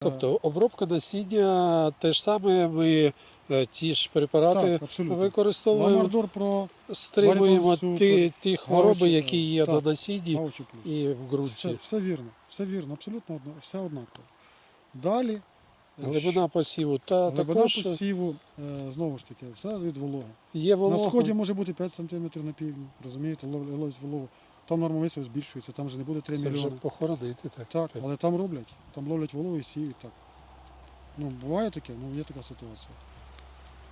Тобто обробка насіння те ж саме, ми е, ті ж препарати Так, використовуємо, про стримуємо ті, ті хвороби, які є так, на насінні і в Все, ґрунті. все вірно, все вірно, абсолютно одно, все однаково. Далі Глибина посіву та глибина також посіву, е, знову ж таки, все від вологи. є волога. На сході може бути 5 см на півдні, розумієте, лов- ловить вологу. Там норма висів збільшується, там вже не буде 3 Це вже похоронити. Так, Так, але там роблять, там ловлять вологу і сіють так. Ну, буває таке, ну є така ситуація.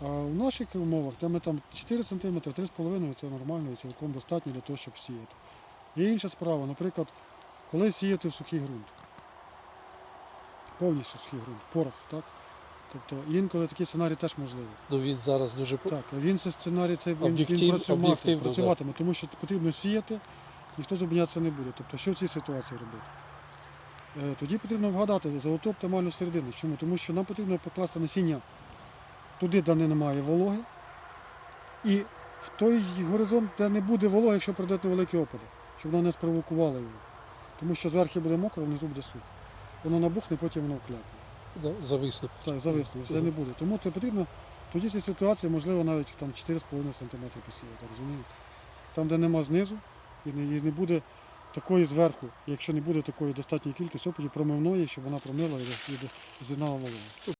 А в наших умовах, де ми там 4 см, 3,5 це нормально і цілком достатньо для того, щоб сіяти. Є інша справа, наприклад, коли сіяти в сухий ґрунт. Повністю сухий ґрунт, порох, так? Тобто інколи такий сценарій теж можливий. Ну він зараз дуже Так, він цей сценарій цей він, він працюватиме, да. працюватиме, тому що потрібно сіяти, ніхто зупинятися не буде. Тобто, що в цій ситуації робити? Е, Тоді потрібно вгадати золоту оптимальну середину. Чому? Тому що нам потрібно покласти насіння туди, де немає вологи, і в той горизонт, де не буде вологи, якщо прийдуть невеликі опади, щоб воно не спровокувало його. Тому що зверху буде мокро, внизу буде сухо. Воно набухне, потім воно вкляпне. зависне. Так, зависно, все не буде. Тому це потрібно тоді цій ситуації, можливо, навіть там 4,5 см посіяти, розумієте? Там, де нема знизу, і не, і не буде такої зверху, якщо не буде такої достатньої кількості опадів промивної, щоб вона промила і, і, і з'єднала вологу.